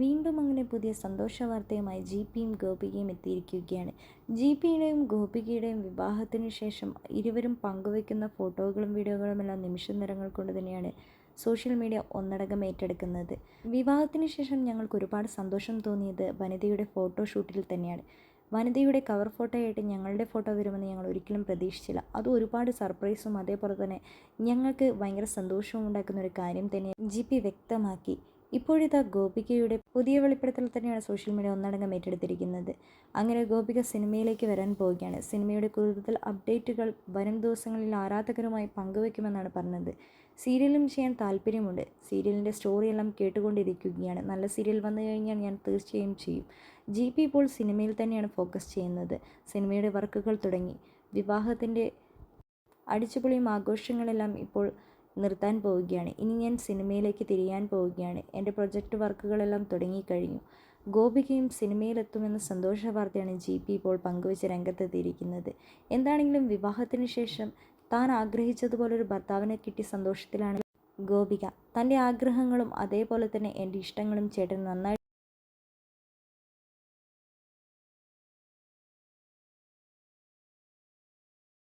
വീണ്ടും അങ്ങനെ പുതിയ സന്തോഷ വാർത്തയുമായി ജി പിയും ഗോപികയും എത്തിയിരിക്കുകയാണ്. ജി പിയുടെയും ഗോപികയുടെയും വിവാഹത്തിന് ശേഷം ഇരുവരും പങ്കുവയ്ക്കുന്ന ഫോട്ടോകളും വീഡിയോകളുമെല്ലാം നിമിഷ നിറങ്ങൾ കൊണ്ട് തന്നെയാണ് സോഷ്യൽ മീഡിയ ഒന്നടങ്കം ഏറ്റെടുക്കുന്നത്. വിവാഹത്തിന് ശേഷം ഞങ്ങൾക്ക് ഒരുപാട് സന്തോഷം തോന്നിയത് വനിതയുടെ ഫോട്ടോഷൂട്ടിൽ തന്നെയാണ്. വനിതയുടെ കവർ ഫോട്ടോയായിട്ട് ഞങ്ങളുടെ ഫോട്ടോ വരുമെന്ന് ഞങ്ങൾ ഒരിക്കലും പ്രതീക്ഷിച്ചില്ല. അത് ഒരുപാട് സർപ്രൈസും അതേപോലെ തന്നെ ഞങ്ങൾക്ക് ഭയങ്കര സന്തോഷവും ഉണ്ടാക്കുന്ന ഒരു കാര്യം തന്നെ ജി വ്യക്തമാക്കി. ഇപ്പോഴിതാ ഗോപികയുടെ പുതിയ വെളിപ്പെടുത്തൽ തന്നെയാണ് സോഷ്യൽ മീഡിയ ഒന്നടങ്കം ഏറ്റെടുത്തിരിക്കുന്നത്. അങ്ങനെ ഗോപിക സിനിമയിലേക്ക് വരാൻ പോവുകയാണ്. സിനിമയുടെ കൂടുതൽ അപ്ഡേറ്റുകൾ വരും ദിവസങ്ങളിൽ ആരാധകരുമായി പങ്കുവെക്കുമെന്നാണ് പറഞ്ഞത്. സീരിയലും ചെയ്യാൻ താല്പര്യമുണ്ട്. സീരിയലിന്റെ സ്റ്റോറിയെല്ലാം കേട്ടുകൊണ്ടിരിക്കുകയാണ്. നല്ല സീരിയൽ വന്നു കഴിഞ്ഞാൽ ഞാൻ തീർച്ചയായും ചെയ്യും. ജി പി ഇപ്പോൾ സിനിമയിൽ തന്നെയാണ് ഫോക്കസ് ചെയ്യുന്നത്. സിനിമയുടെ വർക്കുകൾ തുടങ്ങി. വിവാഹത്തിന്റെ അടിച്ചുപൊളിയും ആഘോഷങ്ങളെല്ലാം ഇപ്പോൾ നിർത്താൻ പോവുകയാണ്. ഇനി ഞാൻ സിനിമയിലേക്ക് തിരിയാൻ പോവുകയാണ്. എന്റെ പ്രൊജക്റ്റ് വർക്കുകളെല്ലാം തുടങ്ങിക്കഴിഞ്ഞു. ഗോപികയും സിനിമയിലെത്തുമെന്ന സന്തോഷ വാർത്തയാണ് ജി പി ഇപ്പോൾ പങ്കുവച്ച് രംഗത്തെത്തിയിരിക്കുന്നത്. എന്താണെങ്കിലും വിവാഹത്തിന് ശേഷം താൻ ആഗ്രഹിച്ചതുപോലൊരു ഭർത്താവിനെ കിട്ടിയ സന്തോഷത്തിലാണ് ഗോപിക. തന്റെ ആഗ്രഹങ്ങളും അതേപോലെ തന്നെ എന്റെ ഇഷ്ടങ്ങളും ചേട്ടൻ നന്നായി